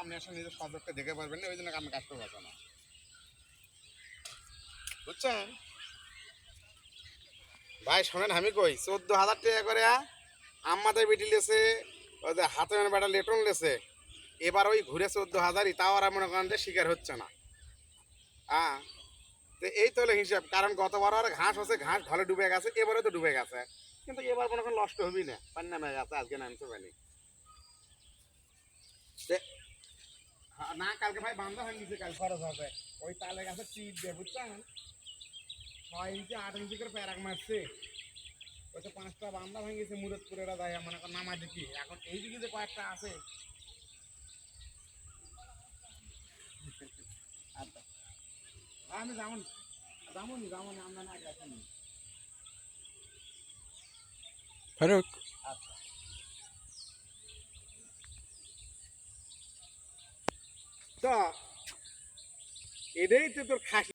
আপনি আসলে নিজের সদরকে দেখে পারবেন না ওই জন্য আমি কাজ করব না বুঝছেন? ভাই, শোনেন, আমি কই? চোদ্দ হাজার টাকা করে আমাদের বিটি লেছে, ওই যে হাতে বেটা লেটন লেছে। এবার ওই ঘুরে চোদ্দ হাজারই, তাও আর মনে করেন যে শিকার হচ্ছে না। হ্যাঁ তো এই তো হলো হিসাব, কারণ গতবার আর ঘাস হচ্ছে, ঘাস ভালো ডুবে গেছে এবারে তো ডুবে গেছে। কিন্তু এবার মনে করেন নষ্ট হবি না পান নামে গেছে আজকে নামতে পারি। না, কালকে ভাই বান্ধা হয়ে গেছে, কাল খরচ হবে। ওই তালে গাছে টিপ দিয়ে, বুঝছেন? ছয় ইঞ্চি, আট ইঞ্চি করে প্যারাক মারছে। ওই তো পাঁচটা বান্ধা ভেঙে গেছে মুরতপুরের যায়, মনে নামা দেখি এখন এই দিকে যে কয়েকটা আছে। আচ্ছা। আমি যেমন যেমন যেমন আমরা না গেছেন ফারুক তো এটাই তো তোর খাসি।